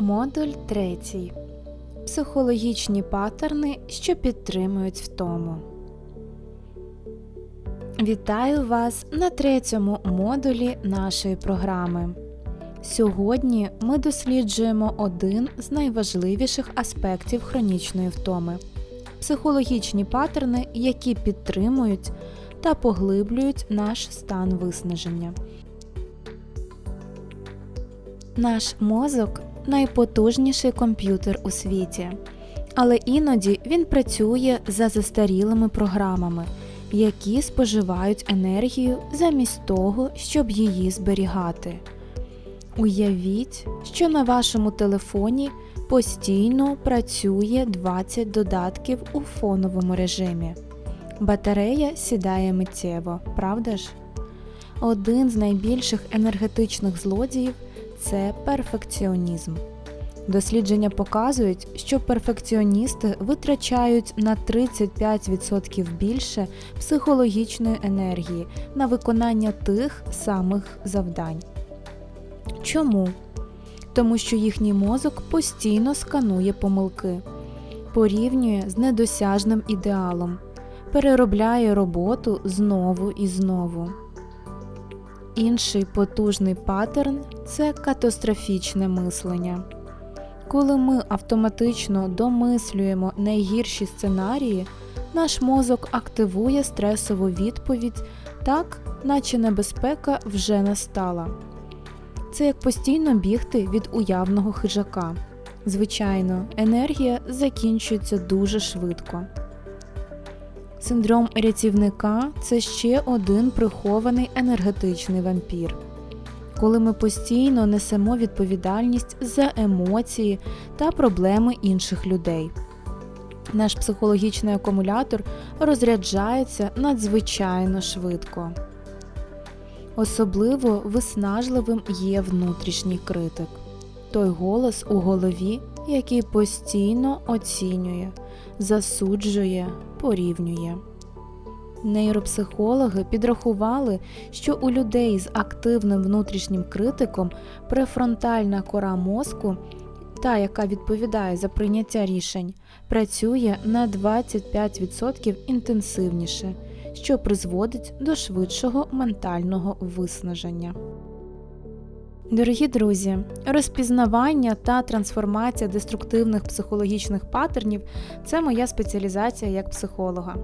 Модуль 3. Психологічні паттерни, що підтримують втому. Вітаю вас на третьому модулі нашої програми. Сьогодні ми досліджуємо один з найважливіших аспектів хронічної втоми психологічні паттерни, які підтримують та поглиблюють наш стан виснаження. Наш мозок найпотужніший комп'ютер у світі, але іноді він працює за застарілими програмами, які споживають енергію замість того, щоб її зберігати. Уявіть, що на вашому телефоні постійно працює 20 додатків у фоновому режимі. Батарея сідає миттєво, правда ж? Один з найбільших енергетичних злодіїв це перфекціонізм. Дослідження показують, що перфекціоністи витрачають на 35% більше психологічної енергії на виконання тих самих завдань. Чому? Тому що їхній мозок постійно сканує помилки, порівнює з недосяжним ідеалом, переробляє роботу знову і знову. Інший потужний паттерн це катастрофічне мислення. Коли ми автоматично домислюємо найгірші сценарії, наш мозок активує стресову відповідь так, наче небезпека вже настала. Це як постійно бігти від уявного хижака. Звичайно, енергія закінчується дуже швидко. Синдром рятівника це ще один прихований енергетичний вампір. Коли ми постійно несемо відповідальність за емоції та проблеми інших людей. Наш психологічний акумулятор розряджається надзвичайно швидко. Особливо виснажливим є внутрішній критик той голос у голові, який постійно оцінює, засуджує, порівнює. Нейропсихологи підрахували, що у людей з активним внутрішнім критиком префронтальна кора мозку, та, яка відповідає за прийняття рішень, працює на 25% інтенсивніше, що призводить до швидшого ментального виснаження. Дорогі друзі, розпізнавання та трансформація деструктивних психологічних паттернів це моя спеціалізація як психолога.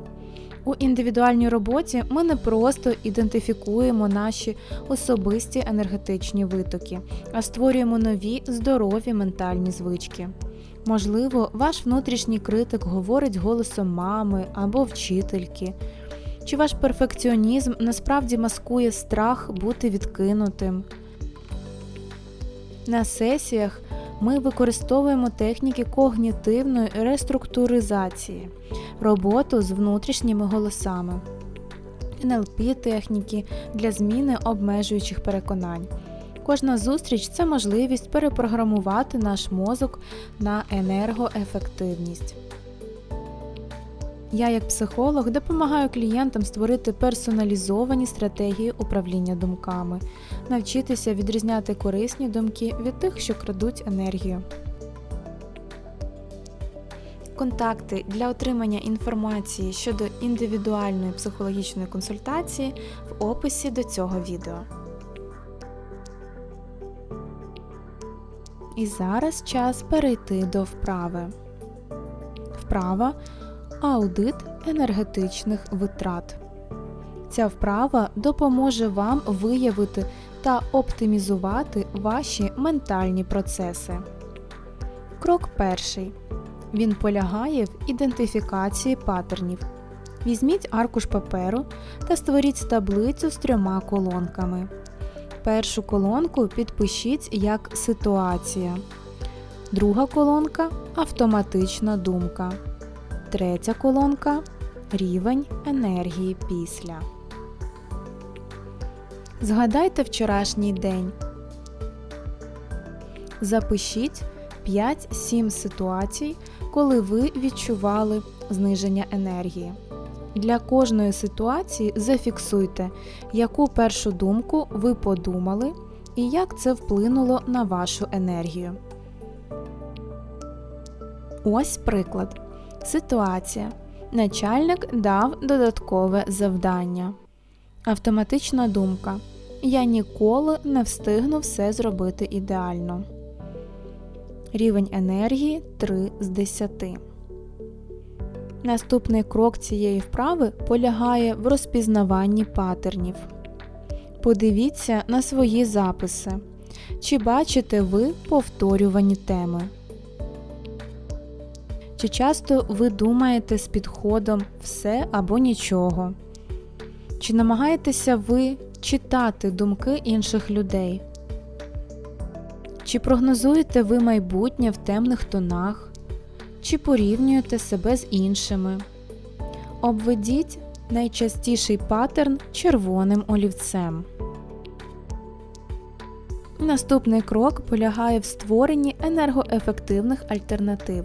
У індивідуальній роботі ми не просто ідентифікуємо наші особисті енергетичні витоки, а створюємо нові здорові ментальні звички. Можливо, ваш внутрішній критик говорить голосом мами або вчительки. Чи ваш перфекціонізм насправді маскує страх бути відкинутим? На сесіях ми використовуємо техніки когнітивної реструктуризації, роботу з внутрішніми голосами, НЛП техніки для зміни обмежуючих переконань. Кожна зустріч це можливість перепрограмувати наш мозок на енергоефективність. Я, як психолог, допомагаю клієнтам створити персоналізовані стратегії управління думками, навчитися відрізняти корисні думки від тих, що крадуть енергію. Контакти для отримання інформації щодо індивідуальної психологічної консультації в описі до цього відео. І зараз час перейти до вправи. Вправа аудит енергетичних витрат. Ця вправа допоможе вам виявити та оптимізувати ваші ментальні процеси. Крок перший. Він полягає в ідентифікації паттернів. Візьміть аркуш паперу та створіть таблицю з трьома колонками. Першу колонку підпишіть як ситуація. Друга колонка автоматична думка. Третя колонка рівень енергії після. Згадайте вчорашній день. Запишіть 5-7 ситуацій, коли ви відчували зниження енергії. Для кожної ситуації зафіксуйте, яку першу думку ви подумали і як це вплинуло на вашу енергію. Ось приклад. Ситуація. Начальник дав додаткове завдання. Автоматична думка. Я ніколи не встигну все зробити ідеально. Рівень енергії 3 з 10. Наступний крок цієї вправи полягає в розпізнаванні патернів. Подивіться на свої записи. Чи бачите ви повторювані теми? Чи часто ви думаєте з підходом все або нічого? Чи намагаєтеся ви читати думки інших людей? Чи прогнозуєте ви майбутнє в темних тонах? Чи порівнюєте себе з іншими? Обведіть найчастіший паттерн червоним олівцем. Наступний крок полягає в створенні енергоефективних альтернатив.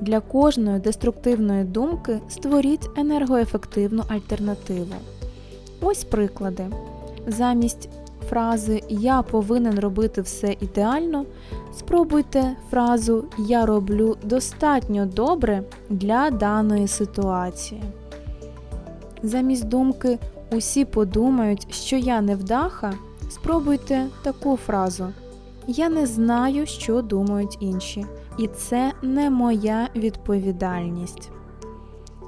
Для кожної деструктивної думки створіть енергоефективну альтернативу. Ось приклади. Замість фрази Я повинен робити все ідеально. Спробуйте фразу Я роблю достатньо добре для даної ситуації. Замість думки Усі подумають, що я невдаха. Спробуйте таку фразу Я не знаю, що думають інші, і це не моя відповідальність.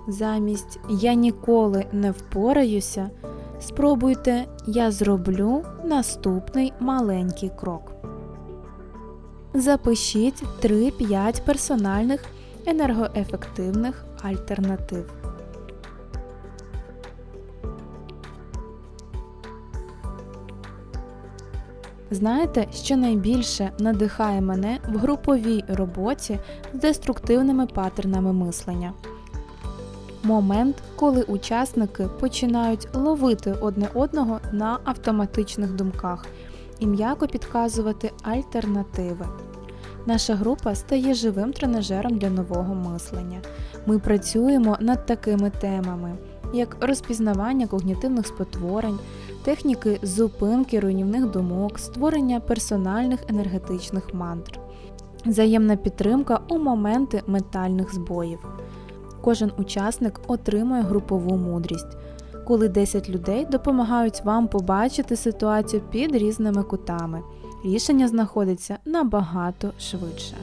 Замість Я ніколи не впораюся. Спробуйте Я зроблю наступний маленький крок. Запишіть 3-5 персональних енергоефективних альтернатив. Знаєте, що найбільше надихає мене в груповій роботі з деструктивними паттернами мислення? Момент, коли учасники починають ловити одне одного на автоматичних думках і м'яко підказувати альтернативи. Наша група стає живим тренажером для нового мислення. Ми працюємо над такими темами, як розпізнавання когнітивних спотворень, техніки зупинки руйнівних думок, створення персональних енергетичних мантр, взаємна підтримка у моменти ментальних збоїв. Кожен учасник отримує групову мудрість, коли 10 людей допомагають вам побачити ситуацію під різними кутами. Рішення знаходиться набагато швидше.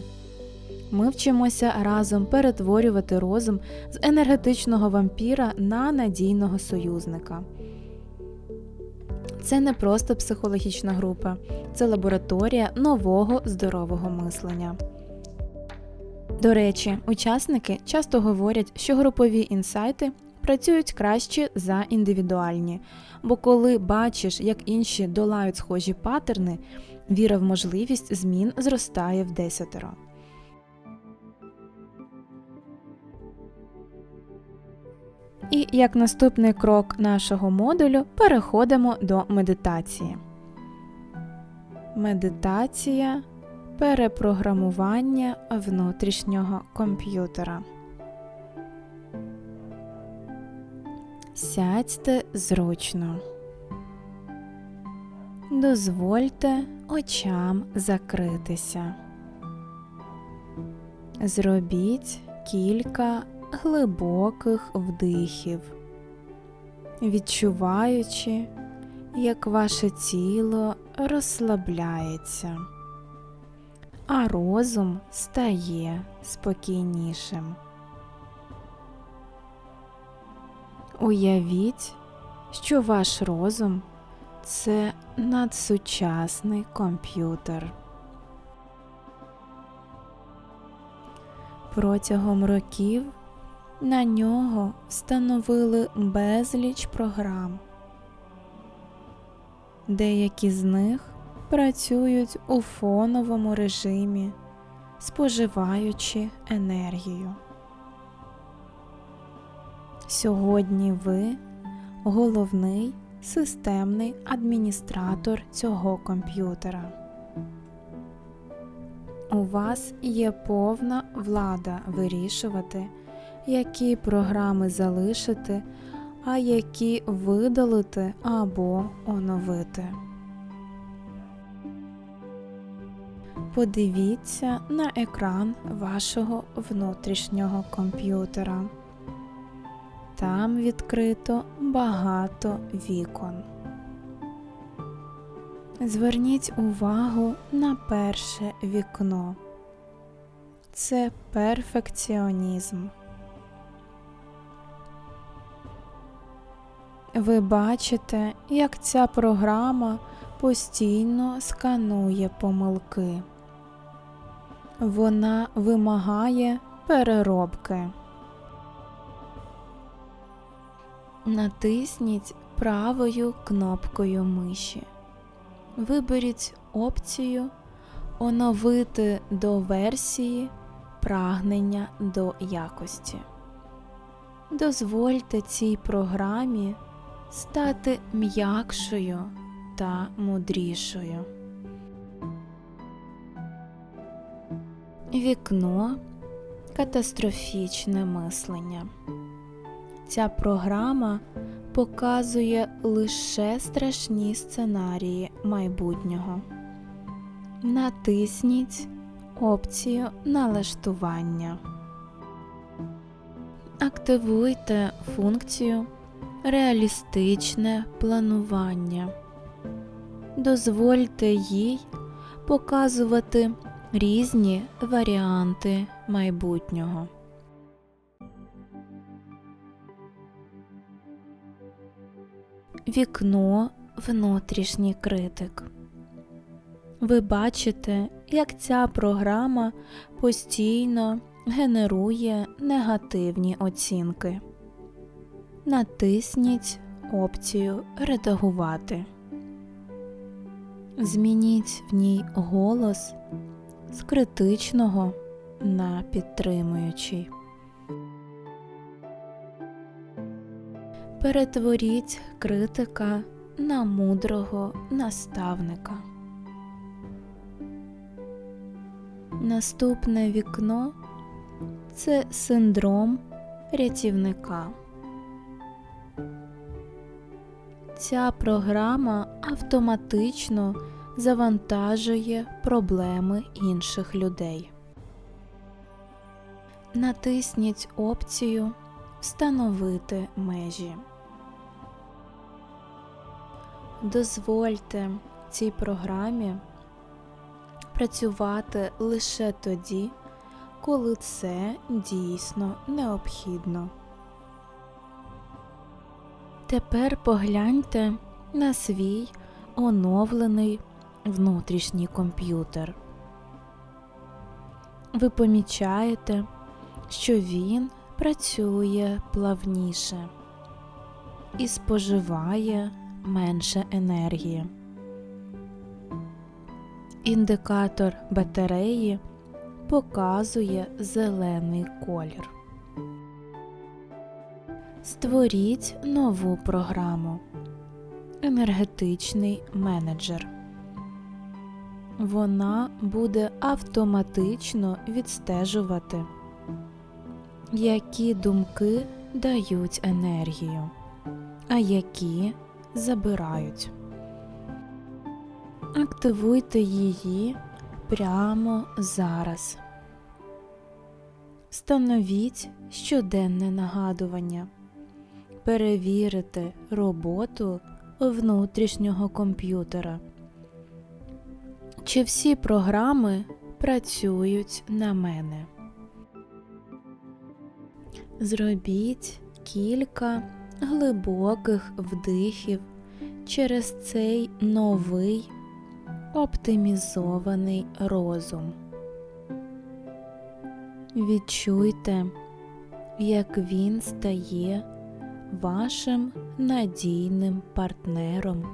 Ми вчимося разом перетворювати розум з енергетичного вампіра на надійного союзника. Це не просто психологічна група, це лабораторія нового здорового мислення. До речі, учасники часто говорять, що групові інсайти працюють краще за індивідуальні, бо коли бачиш, як інші долають схожі паттерни, віра в можливість змін зростає в десятеро. І як наступний крок нашого модулю переходимо до медитації. Медитація перепрограмування внутрішнього комп'ютера. Сядьте зручно. Дозвольте очам закритися. Зробіть кілька глибоких вдихів, відчуваючи, як ваше тіло розслабляється, а розум стає спокійнішим. Уявіть, що ваш розум це надсучасний комп'ютер. Протягом років на нього встановили безліч програм. Деякі з них працюють у фоновому режимі, споживаючи енергію. Сьогодні ви головний системний адміністратор цього комп'ютера. У вас є повна влада вирішувати, які програми залишити, а які видалити або оновити. подивіться на екран вашого внутрішнього комп'ютера. Там відкрито багато вікон. Зверніть увагу на перше вікно. Це перфекціонізм. Ви бачите, як ця програма постійно сканує помилки. Вона вимагає переробки. Натисніть правою кнопкою миші. Виберіть опцію Оновити до версії прагнення до якості. Дозвольте цій програмі стати м'якшою та мудрішою. Вікно катастрофічне мислення. Ця програма показує лише страшні сценарії майбутнього. Натисніть опцію налаштування. Активуйте функцію Реалістичне планування. Дозвольте їй показувати різні варіанти майбутнього. Вікно внутрішній критик. Ви бачите, як ця програма постійно генерує негативні оцінки. Натисніть опцію Редагувати. Змініть в ній голос з критичного на підтримуючий. Перетворіть критика на мудрого наставника. Наступне вікно це синдром рятівника. Ця програма автоматично завантажує проблеми інших людей. Натисніть опцію Встановити межі. Дозвольте цій програмі працювати лише тоді, коли це дійсно необхідно. Тепер погляньте на свій оновлений внутрішній комп'ютер. Ви помічаєте, що він працює плавніше і споживає менше енергії. Індикатор батареї показує зелений колір. Створіть нову програму Енергетичний менеджер. Вона буде автоматично відстежувати, які думки дають енергію, а які забирають. Активуйте її прямо зараз. Встановіть щоденне нагадування. Перевірити роботу внутрішнього комп'ютера. Чи всі програми працюють на мене? Зробіть кілька глибоких вдихів через цей новий оптимізований розум. Відчуйте, як він стає вашим надійним партнером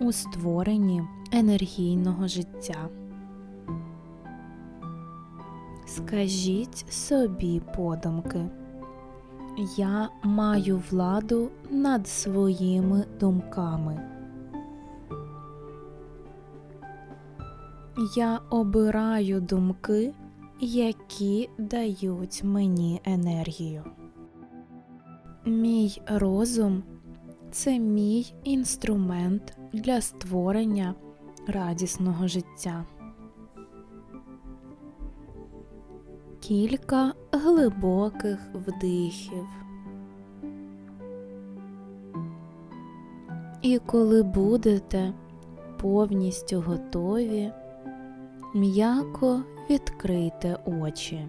у створенні енергійного життя. Скажіть собі подумки. Я маю владу над своїми думками. Я обираю думки, які дають мені енергію. Мій розум це мій інструмент для створення радісного життя. Кілька глибоких вдихів. І коли будете повністю готові, м'яко відкрийте очі.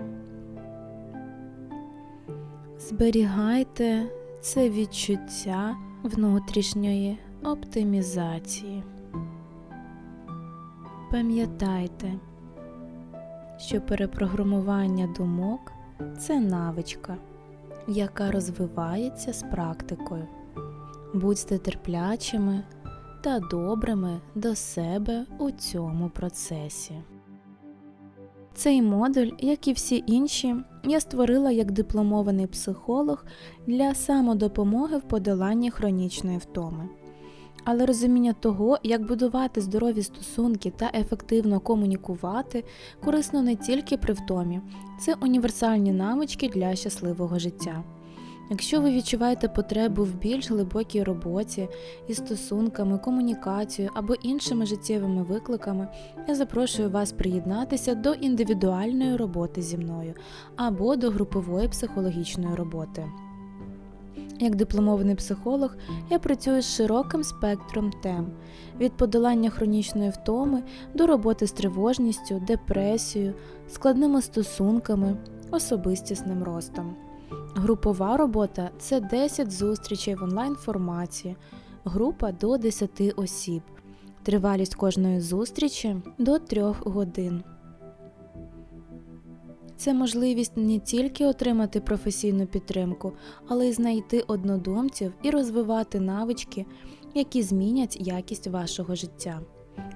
Зберігайте це відчуття внутрішньої оптимізації. Пам'ятайте, що перепрограмування думок це навичка, яка розвивається з практикою. Будьте терплячими та добрими до себе у цьому процесі. Цей модуль, як і всі інші, я створила як дипломований психолог для самодопомоги в подоланні хронічної втоми. Але розуміння того, як будувати здорові стосунки та ефективно комунікувати, корисно не тільки при втомі, це універсальні навички для щасливого життя. Якщо ви відчуваєте потребу в більш глибокій роботі із стосунками, комунікацією або іншими життєвими викликами, я запрошую вас приєднатися до індивідуальної роботи зі мною або до групової психологічної роботи. Як дипломований психолог, я працюю з широким спектром тем від подолання хронічної втоми до роботи з тривожністю, депресією, складними стосунками, особистісним ростом. Групова робота це 10 зустрічей в онлайн форматі, група до 10 осіб. Тривалість кожної зустрічі до 3 годин. Це можливість не тільки отримати професійну підтримку, але й знайти однодумців і розвивати навички, які змінять якість вашого життя.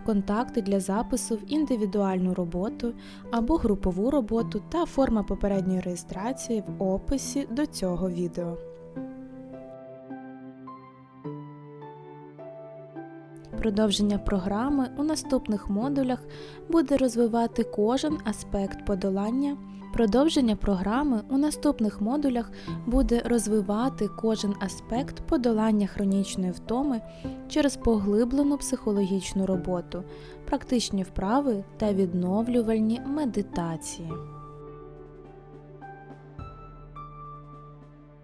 Контакти для запису в індивідуальну роботу або групову роботу та форма попередньої реєстрації в описі до цього відео. Продовження програми у наступних модулях буде розвивати кожен аспект подолання. Продовження програми у наступних модулях буде розвивати кожен аспект подолання хронічної втоми через поглиблену психологічну роботу, практичні вправи та відновлювальні медитації.